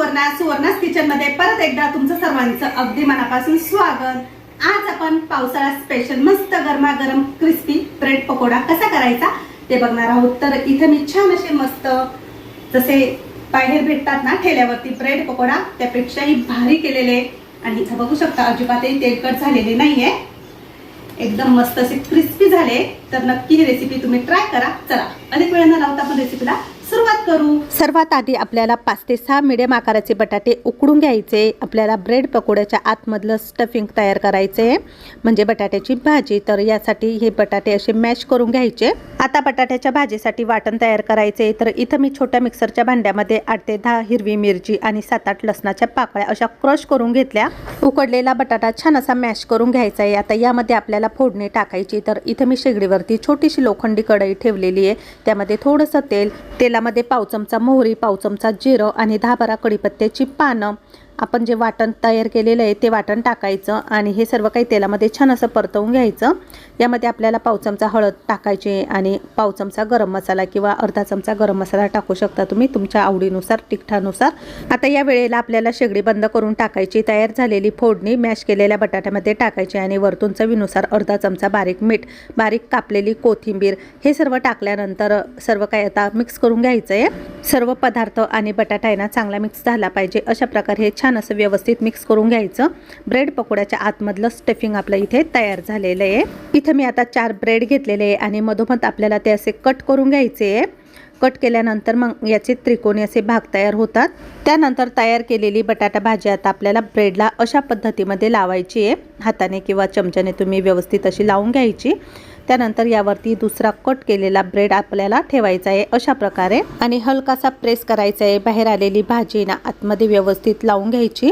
सुवर्णा सुवर्णास किचनमध्ये परत एकदा तुमचं सर्वांचं अगदी मनापासून स्वागत. आज आपण पावसाळा स्पेशल मस्त गरमागरम क्रिस्पी ब्रेड पकोडा कसा करायचा ते बघणार आहोत. तर इथे मी छान असे मस्त जसे बाहेर भेटतात ना ठेल्यावरती ब्रेड पकोडा त्यापेक्षाही भारी केलेले. आणि इथं बघू शकता अजिबातही तेलकट झालेले नाहीये. एकदम मस्त असे क्रिस्पी झाले. तर नक्की ही रेसिपी तुम्ही ट्राय करा. चला. अनेक वेळांना लावता आपण रेसिपीला सुरुवात करू. सर्वात आधी आपल्याला पाच ते सहा मिडियम आकाराचे बटाटे उकडून घ्यायचे. आपल्याला ब्रेड पकोड्याच्या आतमधलं स्टफिंग तयार करायचे. म्हणजे बटाट्याची भाजी. तर यासाठी हे बटाटे असे मॅश करून घ्यायचे. आता बटाट्याच्या भाजीसाठी वाटण तयार करायचे. तर इथं मी छोट्या मिक्सरच्या भांड्यामध्ये आठ ते दहा हिरवी मिरची आणि सात आठ लसणाच्या पाकळ्या अशा क्रश करून घेतल्या. उकडलेला बटाटा छान असा मॅश करून घ्यायचा आहे. आता यामध्ये आपल्याला फोडणी टाकायची. तर इथं मी शेगडीवरती छोटीशी लोखंडी कढई ठेवलेली आहे. त्यामध्ये थोडंसं तेल तेलामध्ये पाव चमचा मोहरी पाव चमचा जिरं आणि दहा बारा कढीपत्त्याची पानं. आपण जे वाटण तयार केलेलं आहे ते वाटण टाकायचं आणि हे सर्व काही तेलामध्ये छान असं परतवून घ्यायचं. यामध्ये आपल्याला पाव चमचा हळद टाकायचे आणि पाव चमचा गरम मसाला किंवा अर्धा चमचा गरम मसाला टाकू शकता तुम्ही तुमच्या आवडीनुसार तिखटानुसार. आता या वेळेला आपल्याला शेगडी बंद करून टाकायची तयार झालेली फोडणी मॅश केलेल्या बटाट्यामध्ये टाकायची आणि वरतून चवीनुसार अर्धा चमचा बारीक मीठ बारीक कापलेली कोथिंबीर हे सर्व टाकल्यानंतर सर्व काही आता मिक्स करून घ्यायचं आहे सर्व पदार्थ आणि बटाटा आहे ना चांगला मिक्स झाला पाहिजे. अशा प्रकारे हे छान असं व्यवस्थित मिक्स करून घ्यायचं. ब्रेड पकोड्याच्या आतमधलं स्टफिंग आपलं इथे तयार झालेलं आहे. इथं मी आता चार ब्रेड घेतलेले आहे आणि मधोमध आपल्याला ते असे कट करून घ्यायचे आहे. कट केल्यानंतर मग याचे त्रिकोणी असे भाग तयार होतात. त्यानंतर तयार केलेली बटाटा भाजी आता आपल्याला ब्रेडला अशा पद्धतीमध्ये लावायची आहे. हाताने किंवा चमच्याने तुम्ही व्यवस्थित अशी लावून घ्यायची. त्यानंतर यावरती दुसरा कट केलेला ब्रेड आपल्याला ठेवायचा आहे अशा प्रकारे. आणि हलकासा प्रेस करायचा आहे. बाहेर आलेली भाजी ना आतमध्ये व्यवस्थित लावून घ्यायची.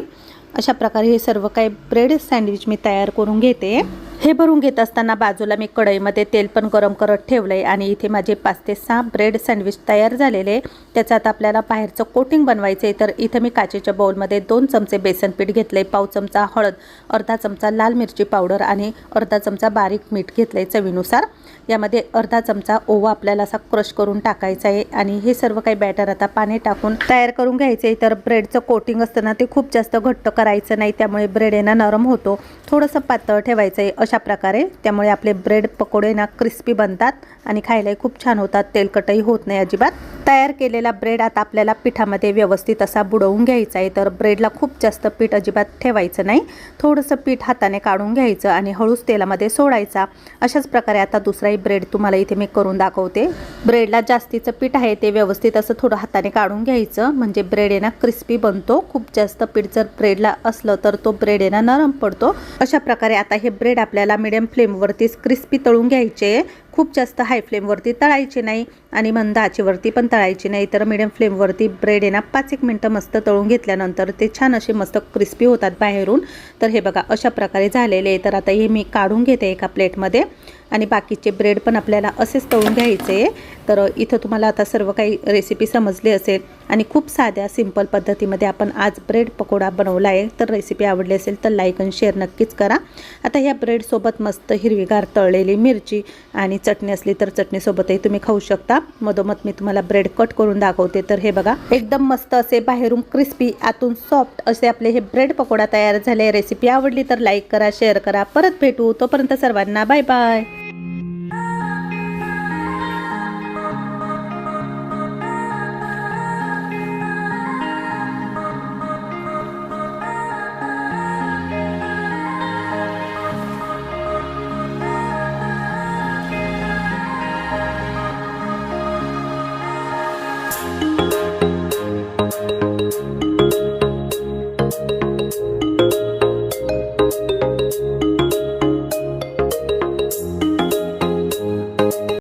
अशा प्रकारे हे सर्व काही ब्रेड सँडविच मी तयार करून घेते. हे भरून घेत असताना बाजूला मी कढईमध्ये तेल पण गरम करत ठेवलं आहे आणि इथे माझे पाच ते सहा ब्रेड सँडविच तयार झालेले. आहे त्याचं आता आपल्याला बाहेरचं कोटिंग बनवायचं आहे तर इथं मी काचेच्या बाउलमध्ये दोन चमचे बेसन पीठ घेतलं आहे पाव चमचा हळद अर्धा चमचा लाल मिरची पावडर आणि अर्धा चमचा बारीक मीठ घेतलं आहे चवीनुसार. यामध्ये अर्धा चमचा ओवा आपल्याला असा क्रश करून टाकायचा आहे आणि हे सर्व काही बॅटर आता पाणी टाकून तयार करून घ्यायचं आहे तर ब्रेडचं कोटिंग असतं ना ते खूप जास्त घट्ट करायचं नाही त्यामुळे ब्रेड आहे नरम होतो. थोडंसं पातळ ठेवायचं आहे अशा प्रकारे. त्यामुळे आपले ब्रेड पकोडे ना क्रिस्पी बनतात आणि खायलाही खूप छान होतात. तेलकटही होत नाही अजिबात. तयार केलेला ब्रेड आता आपल्याला पिठामध्ये व्यवस्थित असा बुडवून घ्यायचा आहे. तर ब्रेडला खूप जास्त पीठ अजिबात ठेवायचं नाही. थोडंसं पीठ हाताने काढून घ्यायचं आणि हळूच तेलामध्ये सोडायचा. अशाच प्रकारे आता दुसराही ब्रेड तुम्हाला इथे मी करून दाखवते. ब्रेडला जास्तीचं पीठ आहे ते व्यवस्थित असं थोडं हाताने काढून घ्यायचं. म्हणजे ब्रेड आहे ना क्रिस्पी बनतो. खूप जास्त पीठ जर ब्रेडला असलं तर तो ब्रेड आहे ना नरम पडतो. अशा प्रकारे आता हे ब्रेड आपल्याला मिडियम फ्लेमवरतीच क्रिस्पी तळून घ्यायचे खूप जास्त हाय फ्लेमवरती तळायचे नाही आणि मंद आचेवरती पण तळायची नाही. तर मिडियम फ्लेमवरती ब्रेड आहे ना पाच एक मिनटं मस्त तळून घेतल्यानंतर ते छान असे मस्त क्रिस्पी होतात बाहेरून. तर हे बघा अशा प्रकारे झालेले आहे. तर आता हे मी काढून घेते एका प्लेटमध्ये आणि बाकीचे ब्रेड पण आपल्याला असेच तळून घ्यायचे. तर इथं तुम्हाला आता सर्व काही रेसिपी समजली असेल. आणि खूप साध्या सिंपल पद्धतीमध्ये आपण आज ब्रेड पकोडा बनवला आहे. तर रेसिपी आवडली असेल तर लाईक आणि शेअर नक्कीच करा. आता ह्या ब्रेडसोबत मस्त हिरवीगार तळलेली मिरची आणि चटणी असली तर चटणीसोबतही तुम्ही खाऊ शकता. मधोमध मी तुम्हाला ब्रेड कट करून दाखवते. तर हे बघा एकदम मस्त असे बाहेरून क्रिस्पी आतून सॉफ्ट असे आपले हे ब्रेड पकोडा तयार झाले. रेसिपी आवडली तर लाईक करा शेअर करा. परत भेटू. तोपर्यंत सर्वांना बाय बाय